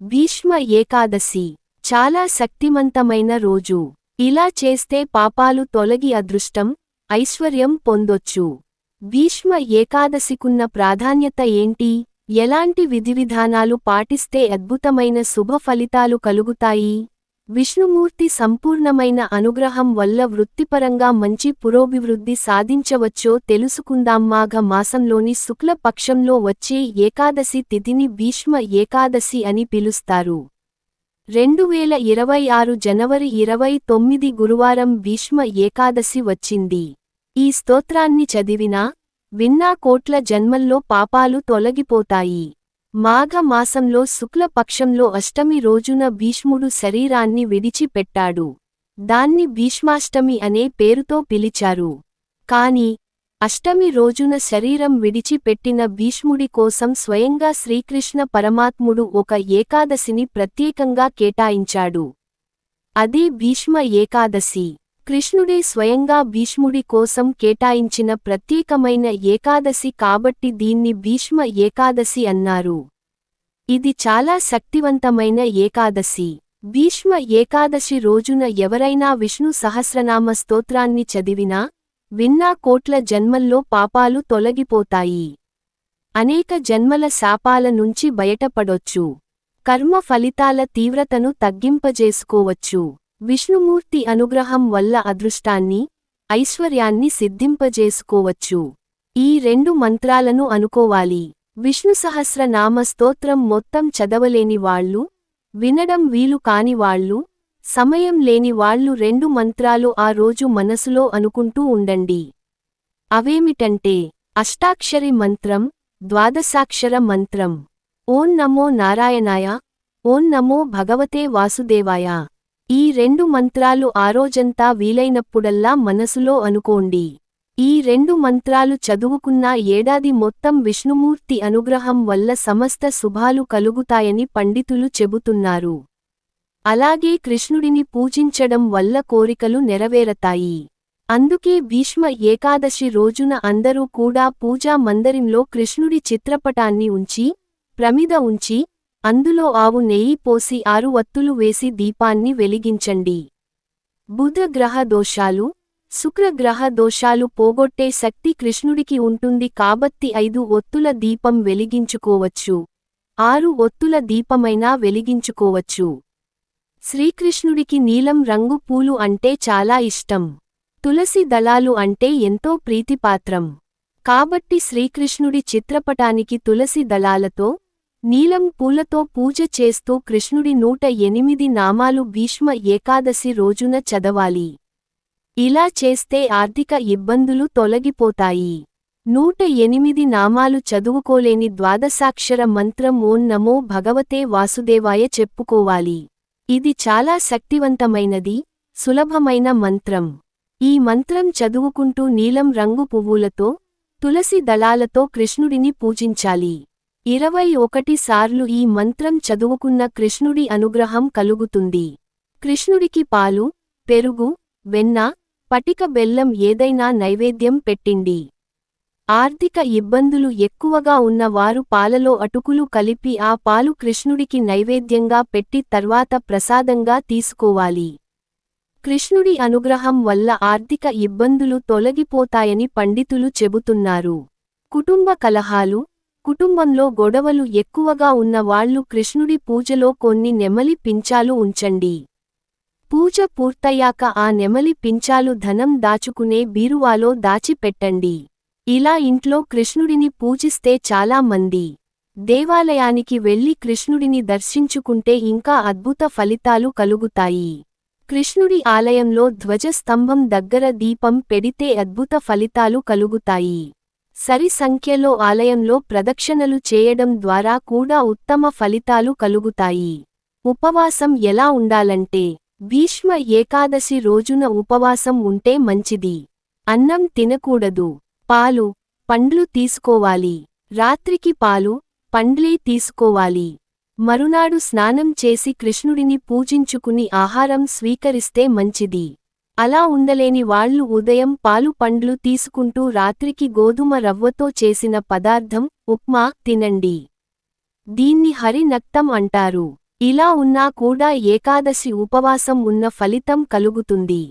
భీష్మ ఏకాదశి. చాలా శక్తిమంతమైన రోజు. ఇలా చేస్తే పాపాలు తొలగి అదృష్టం ఐశ్వర్యం పొందొచ్చు. భీష్మ ఏకాదశికున్న ప్రాధాన్యత ఏంటి? ఎలాంటి విధివిధానాలు పాటిస్తే అద్భుతమైన శుభ ఫలితాలు కలుగుతాయి? విష్ణుమూర్తి సంపూర్ణమైన అనుగ్రహం వల్ల వృత్తిపరంగా మంచి పురోభివృద్ధి సాధించవచ్చో తెలుసుకుందాం. మాఘ మాసంలోని శుక్ల పక్షంలో వచ్చే ఏకాదశి తిథిని భీష్మ ఏకాదశి అని పిలుస్తారు. రెండు వేల ఇరవై ఆరు జనవరి ఇరవై తొమ్మిది గురువారం భీష్మ ఏకాదశి వచ్చింది. ఈ స్తోత్రాన్ని చదివినా విన్నా కోట్ల జన్మల్లో పాపాలు తొలగిపోతాయి. మాఘ మాసంలో అష్టమి రోజున భీష్ముడు శరీరాన్ని విడిచిపెట్టాడు. దాన్ని భీష్మాష్టమి అనే పేరుతో పిలిచారు. కాని అష్టమి రోజున శరీరం విడిచిపెట్టిన భీష్ముడి కోసం స్వయంగా శ్రీకృష్ణ పరమాత్ముడు ఒక ఏకాదశిని ప్రత్యేకంగా కేటాయించాడు. అదే భీష్మ ఏకాదశి. కృష్ణుడే స్వయంగా భీష్ముడి కోసం కేటాయించిన ప్రత్యేకమైన ఏకాదశి కాబట్టి దీన్ని భీష్మ ఏకాదశి అన్నారు. ఇది చాలా శక్తివంతమైన ఏకాదశి. భీష్మ ఏకాదశి రోజున ఎవరైనా విష్ణు సహస్రనామ స్తోత్రాన్ని చదివినా విన్నా కోట్ల జన్మల్లో పాపాలు తొలగిపోతాయి. అనేక జన్మల శాపాల నుంచి బయటపడొచ్చు. కర్మ ఫలితాల తీవ్రతను తగ్గింపజేసుకోవచ్చు. విష్ణుమూర్తి అనుగ్రహం వల్ల అదృష్టాన్ని ఐశ్వర్యాన్ని సిద్ధింపజేసుకోవచ్చు. ఈ రెండు మంత్రాలను అనుకోవాలి. విష్ణు సహస్రనామ స్తోత్రం మొత్తం చదవలేని వాళ్ళు వినడం వీలు కాని వాళ్ళు సమయం లేని వాళ్ళు రెండు మంత్రాలు ఆ రోజు మనసులో అనుకుంటూ ఉండండి. అవేమిటంటే అష్టాక్షరి మంత్రం ద్వాదశాక్షర మంత్రం. ఓం నమో నారాయణాయ ఓం నమో భగవతే వాసుదేవాయ. ఈ రెండు మంత్రాలు ఆరోజంతా వీలైనప్పుడల్లా మనసులో అనుకోండి. ఈ రెండు మంత్రాలు చదువుకున్న ఏడాది మొత్తం విష్ణుమూర్తి అనుగ్రహం వల్ల సమస్త శుభాలు కలుగుతాయని పండితులు చెబుతున్నారు. అలాగే కృష్ణుడిని పూజించడం వల్ల కోరికలు నెరవేరతాయి. అందుకే భీష్మ ఏకాదశి రోజున అందరూ కూడా పూజా మందరింలో కృష్ణుడి చిత్రపటాన్ని ఉంచి ప్రమిద ఉంచి అందులో ఆవు నెయ్యి పోసి ఆరు వత్తులు వేసి దీపాన్ని వెలిగించండి. బుధ గ్రహ దోషాలు. శుక్రగ్రహ దోషాలు పోగొట్టే శక్తి కృష్ణుడికి ఉంటుంది కాబట్టి ఐదు ఒత్తుల దీపం వెలిగించుకోవచ్చు. ఆరు ఒత్తుల దీపమైనా వెలిగించుకోవచ్చు. శ్రీకృష్ణుడికి నీలం రంగు పూలు అంటే చాలా ఇష్టం. తులసి దళాలు అంటే ఎంతో ప్రీతిపాత్రం. కాబట్టి శ్రీకృష్ణుడి చిత్రపటానికి తులసి దళాలతో నీలం పూలతో పూజ చేస్తూ కృష్ణుడి నూట ఎనిమిది నామాలు భీష్మ ఏకాదశి రోజున చదవాలి. ఇలా చేస్తే ఆర్థిక ఇబ్బందులు తొలగిపోతాయి. నూట ఎనిమిది నామాలు చదువుకోలేని ద్వాదశాక్షర మంత్రం ఓం నమో భగవతే వాసుదేవాయ చెప్పుకోవాలి. ఇది చాలా శక్తివంతమైనది సులభమైన మంత్రం. ఈ మంత్రం చదువుకుంటూ నీలం రంగు పువ్వులతో తులసి దళాలతో కృష్ణుడిని పూజించాలి. ఇరవై ఒకటి సార్లు ఈ మంత్రం చదువుకున్న కృష్ణుడి అనుగ్రహం కలుగుతుంది. కృష్ణుడికి పాలు పెరుగు వెన్న పటిక బెల్లం ఏదైనా నైవేద్యం పెట్టిండి ఆర్థిక ఇబ్బందులు ఎక్కువగా ఉన్నవారు పాలలో అటుకులు కలిపి ఆ పాలు కృష్ణుడికి నైవేద్యంగా పెట్టి తర్వాత ప్రసాదంగా తీసుకోవాలి. కృష్ణుడి అనుగ్రహం వల్ల ఆర్థిక ఇబ్బందులు తొలగిపోతాయని పండితులు చెబుతున్నారు. కుటుంబ కలహాలు కుటుంబంలో గొడవలు ఎక్కువగా ఉన్న వాళ్ళు కృష్ణుడి పూజలో కొన్ని నెమలి పించాలు ఉంచండి. పూజ పూర్తయ్యాక ఆ నెమలి పించాలు ధనం దాచుకునే బీరువాలో దాచిపెట్టండి. ఇలా ఇంట్లో కృష్ణుడిని పూజిస్తే చాలా మంది. దేవాలయానికి వెళ్ళి కృష్ణుడిని దర్శించుకుంటే ఇంకా అద్భుత ఫలితాలు కలుగుతాయి. కృష్ణుడి ఆలయంలో ధ్వజస్తంభం దగ్గర దీపం పెడితే అద్భుత ఫలితాలు కలుగుతాయి. సరి సంఖ్యలో ఆలయంలో ప్రదక్షిణలు చేయడం ద్వారా కూడా ఉత్తమ ఫలితాలు కలుగుతాయి. ఉపవాసం ఎలా ఉండాలంటే భీష్మ ఏకాదశి రోజున ఉపవాసం ఉంటే మంచిది. అన్నం తినకూడదు. పాలు పండ్లు తీసుకోవాలి. రాత్రికి పాలు పండ్లే తీసుకోవాలి. మరునాడు స్నానం చేసి కృష్ణుడిని పూజించుకుని ఆహారం స్వీకరిస్తే మంచిది. అలా ఉండలేని వాళ్ళు ఉదయం పాలు పండ్లు తీసుకుంటూ రాత్రికి గోధుమ రవ్వతో చేసిన పదార్థం ఉప్మా తినండి. దీన్ని హరి నక్తం అంటారు. ఇలా ఉన్నా కూడా ఏకాదశి ఉపవాసం ఉన్న ఫలితం కలుగుతుంది.